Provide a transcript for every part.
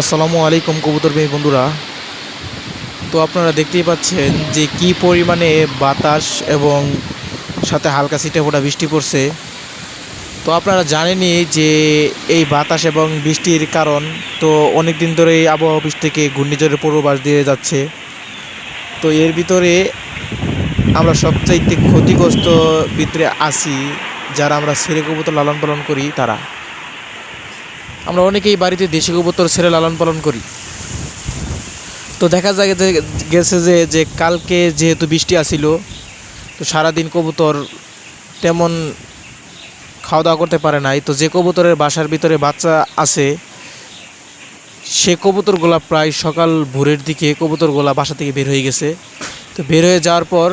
আসসালামু আলাইকুম কবুতর প্রেমী বন্ধুরা। তো আপনারা দেখতেই পাচ্ছেন যে কি পরিমাণে বাতাস এবং সাথে হালকা ছিটে ফোটা বৃষ্টি পড়ছে। তো আপনারা জানেনই যে এই বাতাস এবং বৃষ্টির কারণ তো অনেক দিন ধরে এই আবহাওয়া অফিস থেকে ঘূর্ণিঝড়ের পূর্বাভাস দিয়ে যাচ্ছে। তো এর ভিতরে আমরা সবচাইতে ক্ষতিগ্রস্ত ভিতরে আছি যারা আমরা ছেলে কবুতর লালন পালন করি তারা। আমরা অনেকেই বাড়িতে দেশি কবুতর ছেড়ে লালন পালন করি। তো দেখা যায় যে, গেছে যে যে কালকে যেহেতু বৃষ্টি আসিল, তো সারাদিন কবুতর তেমন খাওয়া দাওয়া করতে পারে নাই। তো যে কবুতরের বাসার ভিতরে বাচ্চা আছে, সে কবুতরগুলা প্রায় সকাল ভোরের দিকে কবুতরগুলা বাসা থেকে বের হয়ে গেছে। তো বের হয়ে যাওয়ার পর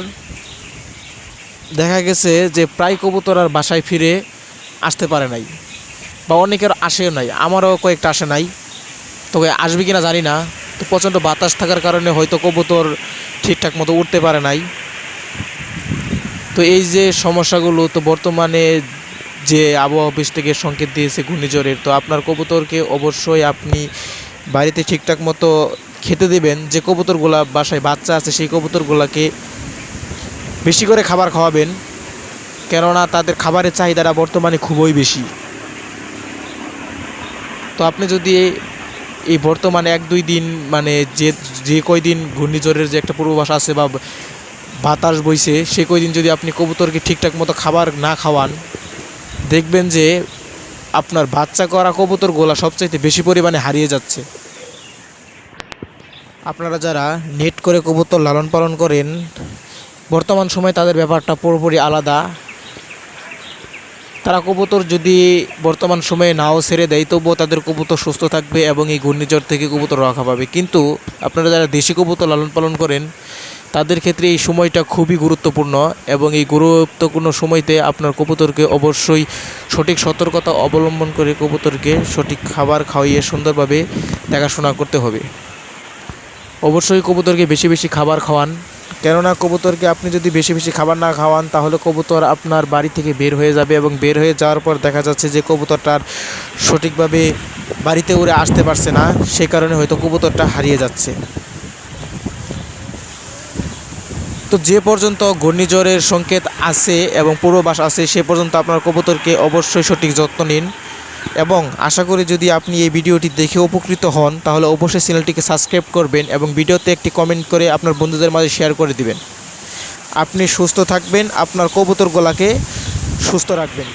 দেখা গেছে যে, প্রায় কবুতর আর বাসায় ফিরে আসতে পারে নাই। বা অনেকের আসেও নাই, আমারও কয়েকটা আসে নাই। তবে আসবে কিনা জানি না, তো প্রচণ্ড বাতাস থাকার কারণে হয়তো কবুতর ঠিকঠাক মতো উঠতে পারে নাই। তো এই যে সমস্যাগুলো, তো বর্তমানে যে আবহাওয়া অফিস থেকে সংকেত দিয়েছে ঘূর্ণিঝড়ের, তো আপনার কবুতরকে অবশ্যই আপনি বাড়িতে ঠিকঠাক মতো খেতে দেবেন। যে কবুতরগুলা বাসায় বাচ্চা আছে, সেই কবুতরগুলাকে বেশি করে খাবার খাওয়াবেন। কেননা তাদের খাবারের চাহিদাটা বর্তমানে খুবই বেশি। তো আপনি যদি এই বর্তমানে এক, দুই দিন মানে যে যে কয়দিন ঘূর্ণিঝড়ের যে একটা পূর্বাভাস আছে বা বাতাস বইছে, সে কয়দিন যদি আপনি কবুতরকে ঠিকঠাক মতো খাবার না খাওয়ান, দেখবেন যে আপনার বাচ্চা করা কবুতরগুলা সবচাইতে বেশি পরিমাণে হারিয়ে যাচ্ছে। আপনারা যারা নেট করে কবুতর লালন পালন করেন, বর্তমান সময়ে তাদের ব্যাপারটা পুরোপুরি আলাদা। তারা কবুতর যদি বর্তমান সময়ে নাও ছেড়ে দেয়, তবুও তাদের কবুতর সুস্থ থাকবে এবং এই ঘূর্ণিঝড় থেকে কবুতর রক্ষা পাবে। কিন্তু আপনারা যারা দেশি কবুতর লালন পালন করেন, তাদের ক্ষেত্রে এই সময়টা খুবই গুরুত্বপূর্ণ এবং এই গুরুত্বপূর্ণ সময়তে আপনার কবুতরকে অবশ্যই সঠিক সতর্কতা অবলম্বন করে কবুতরকে সঠিক খাবার খাওয়াইয়ে সুন্দরভাবে দেখাশোনা করতে হবে। অবশ্যই কবুতরকে বেশি বেশি খাবার খাওয়ান। কেননা কবুতরকে আপনি যদি বেশি বেশি খাবার না খাওয়ান, তাহলে কবুতর আপনার বাড়ি থেকে বের হয়ে যাবে এবং বের হয়ে যাওয়ার পর দেখা যাচ্ছে যে কবুতরটার সঠিকভাবে বাড়িতে উড়ে আসতে পারছে না। সে কারণে হয়তো কবুতরটা হারিয়ে যাচ্ছে। তো যে পর্যন্ত ঘূর্ণিঝড়ের সংকেত আছে এবং পূর্ববাস আছে, সে পর্যন্ত আপনার কবুতরকে অবশ্যই সঠিক যত্ন নিন। এবং আশা করি যদি আপনি এই ভিডিওটি দেখে উপকৃত হন, তাহলে অবশ্যই চ্যানেলটিকে সাবস্ক্রাইব করবেন এবং ভিডিওতে একটি কমেন্ট করে আপনার বন্ধুদের মাঝে শেয়ার করে দিবেন। আপনি সুস্থ থাকবেন, আপনার কবুতর কবুতরগুলাকে সুস্থ রাখবেন।